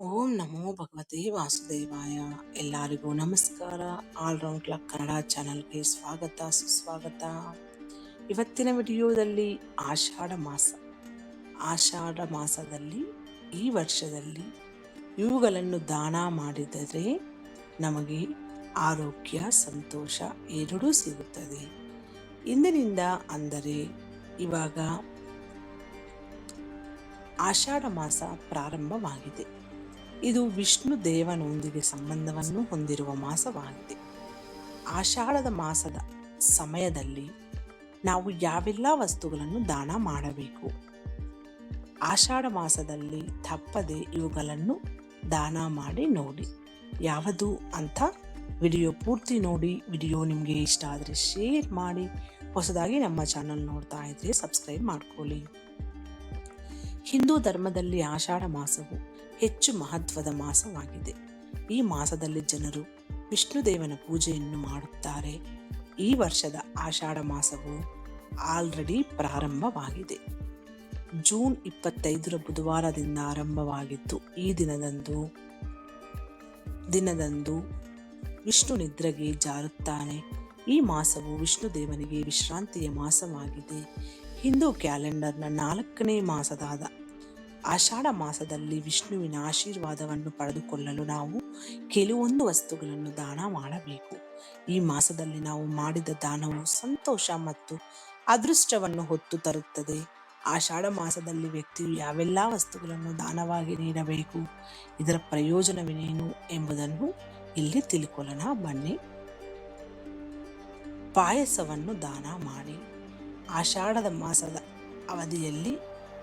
ಓಂ ನಮೋ ಭಗವತೆ ವಾಸುದೇವಾಯ. ಎಲ್ಲರಿಗೂ ನಮಸ್ಕಾರ. ಆಲ್ ರೌಂಡ್ ಕ್ಲಾಕ್ ಕನ್ನಡ ಚಾನಲ್ಗೆ ಸ್ವಾಗತ, ಸುಸ್ವಾಗತ. ಇವತ್ತಿನ ವಿಡಿಯೋದಲ್ಲಿ ಆಷಾಢ ಮಾಸ. ಆಷಾಢ ಮಾಸದಲ್ಲಿ ಈ ವರ್ಷದಲ್ಲಿ ಇವುಗಳನ್ನು ದಾನ ಮಾಡಿದರೆ ನಮಗೆ ಆರೋಗ್ಯ, ಸಂತೋಷ ಎರಡೂ ಸಿಗುತ್ತದೆ. ಇಂದಿನಿಂದ ಅಂದರೆ ಇವಾಗ ಆಷಾಢ ಮಾಸ ಪ್ರಾರಂಭವಾಗಿದೆ. ಇದು ವಿಷ್ಣು ದೇವನೊಂದಿಗೆ ಸಂಬಂಧವನ್ನು ಹೊಂದಿರುವ ಮಾಸವಾಗಿದೆ. ಆಷಾಢದ ಮಾಸದ ಸಮಯದಲ್ಲಿ ನಾವು ಯಾವೆಲ್ಲ ವಸ್ತುಗಳನ್ನು ದಾನ ಮಾಡಬೇಕು? ಆಷಾಢ ಮಾಸದಲ್ಲಿ ತಪ್ಪದೆ ಇವುಗಳನ್ನು ದಾನ ಮಾಡಿ ನೋಡಿ. ಯಾವುದು ಅಂತ ವಿಡಿಯೋ ಪೂರ್ತಿ ನೋಡಿ. ವಿಡಿಯೋ ನಿಮಗೆ ಇಷ್ಟ ಆದರೆ ಶೇರ್ ಮಾಡಿ. ಹೊಸದಾಗಿ ನಮ್ಮ ಚಾನಲ್ ನೋಡ್ತಾ ಇದ್ರೆ ಸಬ್ಸ್ಕ್ರೈಬ್ ಮಾಡ್ಕೊಳ್ಳಿ. ಹಿಂದೂ ಧರ್ಮದಲ್ಲಿ ಆಷಾಢ ಮಾಸವು ಹೆಚ್ಚು ಮಹತ್ವದ ಮಾಸವಾಗಿದೆ. ಈ ಮಾಸದಲ್ಲಿ ಜನರು ವಿಷ್ಣುದೇವನ ಪೂಜೆಯನ್ನು ಮಾಡುತ್ತಾರೆ. ಈ ವರ್ಷದ ಆಷಾಢ ಮಾಸವು ಆಲ್ರೆಡಿ ಪ್ರಾರಂಭವಾಗಿದೆ. ಜೂನ್ ಇಪ್ಪತ್ತೈದರ ಬುಧವಾರದಿಂದ ಆರಂಭವಾಗಿತ್ತು ಈ ದಿನದಂದು ದಿನದಂದು ವಿಷ್ಣು ನಿದ್ರೆಗೆ ಜಾರುತ್ತಾನೆ. ಈ ಮಾಸವು ವಿಷ್ಣು ದೇವನಿಗೆ ವಿಶ್ರಾಂತಿಯ ಮಾಸವಾಗಿದೆ. ಹಿಂದೂ ಕ್ಯಾಲೆಂಡರ್ನ ನಾಲ್ಕನೇ ಮಾಸದಾದ ಆಷಾಢ ಮಾಸದಲ್ಲಿ ವಿಷ್ಣುವಿನ ಆಶೀರ್ವಾದವನ್ನು ಪಡೆದುಕೊಳ್ಳಲು ನಾವು ಕೆಲವೊಂದು ವಸ್ತುಗಳನ್ನು ದಾನ ಮಾಡಬೇಕು. ಈ ಮಾಸದಲ್ಲಿ ನಾವು ಮಾಡಿದ ದಾನವು ಸಂತೋಷ ಮತ್ತು ಅದೃಷ್ಟವನ್ನು ಹೊತ್ತು ತರುತ್ತದೆ. ಆಷಾಢ ಮಾಸದಲ್ಲಿ ವ್ಯಕ್ತಿಯು ಯಾವೆಲ್ಲ ವಸ್ತುಗಳನ್ನು ದಾನವಾಗಿ ನೀಡಬೇಕು, ಇದರ ಪ್ರಯೋಜನವೇನೇನು ಎಂಬುದನ್ನು ಇಲ್ಲಿ ತಿಳ್ಕೊಳ್ಳೋಣ. ಬನ್ನಿ. ಪಾಯಸವನ್ನು ದಾನ ಮಾಡಿ. ಆಷಾಢದ ಮಾಸದ ಅವಧಿಯಲ್ಲಿ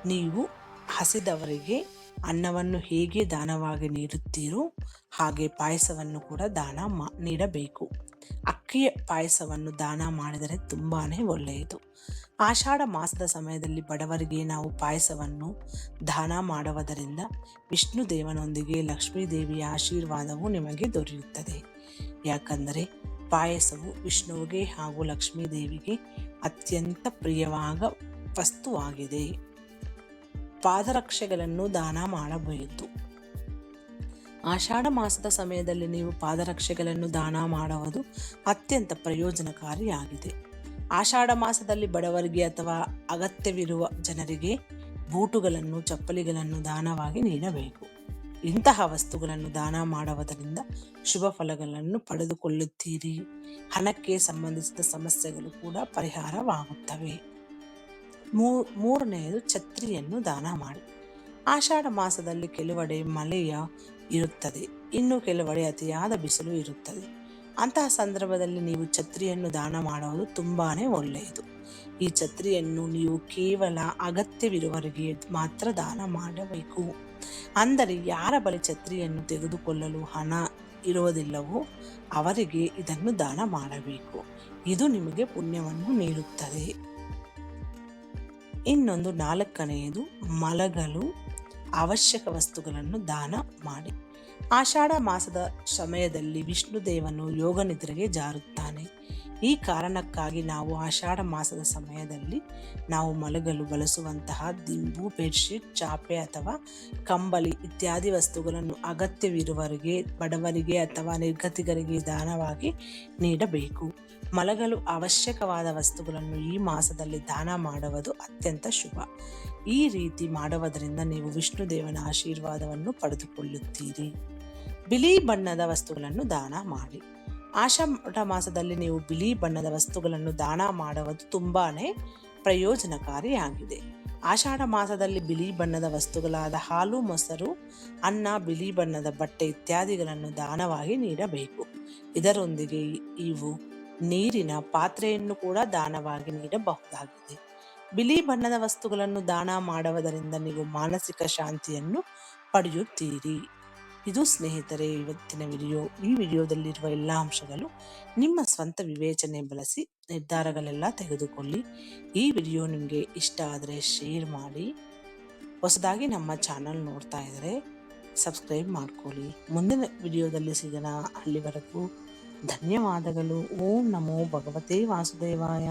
ನೀವು ಹಸಿದವರಿಗೆ ಅನ್ನವನ್ನು ಹೇಗೆ ದಾನವಾಗಿ ನೀಡುತ್ತೀರೋ ಹಾಗೆ ಪಾಯಸವನ್ನು ಕೂಡ ದಾನ ಮಾ, ನೀಡಬೇಕು. ಅಕ್ಕಿಯ ಪಾಯಸವನ್ನು ದಾನ ಮಾಡಿದರೆ ತುಂಬಾ ಒಳ್ಳೆಯದು. ಆಷಾಢ ಮಾಸದ ಸಮಯದಲ್ಲಿ ಬಡವರಿಗೆ ನಾವು ಪಾಯಸವನ್ನು ದಾನ ಮಾಡುವುದರಿಂದ ವಿಷ್ಣು ದೇವನೊಂದಿಗೆ ಲಕ್ಷ್ಮೀ ದೇವಿಯ ಆಶೀರ್ವಾದವು ನಿಮಗೆ ದೊರೆಯುತ್ತದೆ. ಯಾಕಂದರೆ ಪಾಯಸವು ವಿಷ್ಣುವಿಗೆ ಹಾಗೂ ಲಕ್ಷ್ಮೀ ದೇವಿಗೆ ಅತ್ಯಂತ ಪ್ರಿಯವಾದ ವಸ್ತುವಾಗಿದೆ. ಪಾದರಕ್ಷೆಗಳನ್ನು ದಾನ ಮಾಡಬಹುದು. ಆಷಾಢ ಮಾಸದ ಸಮಯದಲ್ಲಿ ನೀವು ಪಾದರಕ್ಷೆಗಳನ್ನು ದಾನ ಮಾಡುವುದು ಅತ್ಯಂತ ಪ್ರಯೋಜನಕಾರಿಯಾಗಿದೆ. ಆಷಾಢ ಮಾಸದಲ್ಲಿ ಬಡವರಿಗೆ ಅಥವಾ ಅಗತ್ಯವಿರುವ ಜನರಿಗೆ ಬೂಟುಗಳನ್ನು, ಚಪ್ಪಲಿಗಳನ್ನು ದಾನವಾಗಿ ನೀಡಬೇಕು. ಇಂತಹ ವಸ್ತುಗಳನ್ನು ದಾನ ಮಾಡುವುದರಿಂದ ಶುಭ ಫಲಗಳನ್ನು ಪಡೆದುಕೊಳ್ಳುತ್ತೀರಿ. ಹಣಕ್ಕೆ ಸಂಬಂಧಿಸಿದ ಸಮಸ್ಯೆಗಳು ಕೂಡ ಪರಿಹಾರವಾಗುತ್ತವೆ. ಮೂರನೆಯದು ಛತ್ರಿಯನ್ನು ದಾನ ಮಾಡಿ. ಆಷಾಢ ಮಾಸದಲ್ಲಿ ಕೆಲವೆಡೆ ಮಳೆಯ ಇರುತ್ತದೆ. ಇನ್ನು ಕೆಲವೆಡೆ ಅತಿಯಾದ ಬಿಸಿಲು ಇರುತ್ತದೆ. ಅಂತಹ ಸಂದರ್ಭದಲ್ಲಿ ನೀವು ಛತ್ರಿಯನ್ನು ದಾನ ಮಾಡುವುದು ತುಂಬಾನೇ ಒಳ್ಳೆಯದು. ಈ ಛತ್ರಿಯನ್ನು ನೀವು ಕೇವಲ ಅಗತ್ಯವಿರುವವರಿಗೆ ಮಾತ್ರ ದಾನ ಮಾಡಬೇಕು. ಅಂದರೆ ಯಾರ ಬಳಿ ಛತ್ರಿಯನ್ನು ತೆಗೆದುಕೊಳ್ಳಲು ಹಣ ಇರುವುದಿಲ್ಲವೋ ಅವರಿಗೆ ಇದನ್ನು ದಾನ ಮಾಡಬೇಕು. ಇದು ನಿಮಗೆ ಪುಣ್ಯವನ್ನು ನೀಡುತ್ತದೆ. ಇನ್ನೊಂದು ನಾಲ್ಕನೆಯದು ಮಲಗಲು ಅವಶ್ಯಕ ವಸ್ತುಗಳನ್ನು ದಾನ ಮಾಡಿ. ಆಷಾಢ ಮಾಸದ ಸಮಯದಲ್ಲಿ ವಿಷ್ಣು ದೇವನು ಯೋಗ ನಿದ್ರೆಗೆ ಜಾರುತ್ತಾನೆ. ಈ ಕಾರಣಕ್ಕಾಗಿ ನಾವು ಆಷಾಢ ಮಾಸದ ಸಮಯದಲ್ಲಿ ನಾವು ಮಲಗಲು ಬಳಸುವಂತಹ ದಿಂಬು, ಬೆಡ್ಶೀಟ್, ಚಾಪೆ ಅಥವಾ ಕಂಬಳಿ ಇತ್ಯಾದಿ ವಸ್ತುಗಳನ್ನು ಅಗತ್ಯವಿರುವವರಿಗೆ, ಬಡವರಿಗೆ ಅಥವಾ ನಿರ್ಗತಿಗರಿಗೆ ದಾನವಾಗಿ ನೀಡಬೇಕು. ಮಲಗಲು ಅವಶ್ಯಕವಾದ ವಸ್ತುಗಳನ್ನು ಈ ಮಾಸದಲ್ಲಿ ದಾನ ಮಾಡುವುದು ಅತ್ಯಂತ ಶುಭ. ಈ ರೀತಿ ಮಾಡುವುದರಿಂದ ನೀವು ವಿಷ್ಣು ದೇವನ ಆಶೀರ್ವಾದವನ್ನು ಪಡೆದುಕೊಳ್ಳುತ್ತೀರಿ. ಬಿಳಿ ಬಣ್ಣದ ವಸ್ತುಗಳನ್ನು ದಾನ ಮಾಡಿ. ಆಷಾಢ ಮಾಸದಲ್ಲಿ ನೀವು ಬಿಳಿ ಬಣ್ಣದ ವಸ್ತುಗಳನ್ನು ದಾನ ಮಾಡುವುದು ತುಂಬಾನೇ ಪ್ರಯೋಜನಕಾರಿಯಾಗಿದೆ. ಆಷಾಢ ಮಾಸದಲ್ಲಿ ಬಿಳಿ ಬಣ್ಣದ ವಸ್ತುಗಳಾದ ಹಾಲು, ಮೊಸರು, ಅನ್ನ, ಬಿಳಿ ಬಣ್ಣದ ಬಟ್ಟೆ ಇತ್ಯಾದಿಗಳನ್ನು ದಾನವಾಗಿ ನೀಡಬೇಕು. ಇದರೊಂದಿಗೆ ಇವು ನೀರಿನ ಪಾತ್ರೆಯನ್ನು ಕೂಡ ದಾನವಾಗಿ ನೀಡಬಹುದಾಗಿದೆ. ಬಿಳಿ ಬಣ್ಣದ ವಸ್ತುಗಳನ್ನು ದಾನ ಮಾಡುವುದರಿಂದ ನೀವು ಮಾನಸಿಕ ಶಾಂತಿಯನ್ನು ಪಡೆಯುತ್ತೀರಿ. ಇದು ಸ್ನೇಹಿತರೆ, ಇವತ್ತಿನ ವಿಡಿಯೋ. ಈ ವಿಡಿಯೋದಲ್ಲಿರುವ ಎಲ್ಲ ಅಂಶಗಳು ನಿಮ್ಮ ಸ್ವಂತ ವಿವೇಚನೆ ಬಳಸಿ ನಿರ್ಧಾರಗಳೆಲ್ಲ ತೆಗೆದುಕೊಳ್ಳಿ. ಈ ವಿಡಿಯೋ ನಿಮಗೆ ಇಷ್ಟ ಆದರೆ ಶೇರ್ ಮಾಡಿ. ಹೊಸದಾಗಿ ನಮ್ಮ ಚಾನಲ್ ನೋಡ್ತಾ ಇದ್ದರೆ ಸಬ್ಸ್ಕ್ರೈಬ್ ಮಾಡ್ಕೊಳ್ಳಿ. ಮುಂದಿನ ವಿಡಿಯೋದಲ್ಲಿ ಸಿಗೋಣ. ಅಲ್ಲಿವರೆಗೂ ಧನ್ಯವಾದಗಳು. ಓಂ ನಮೋ ಭಗವತೇ ವಾಸುದೇವಾಯ.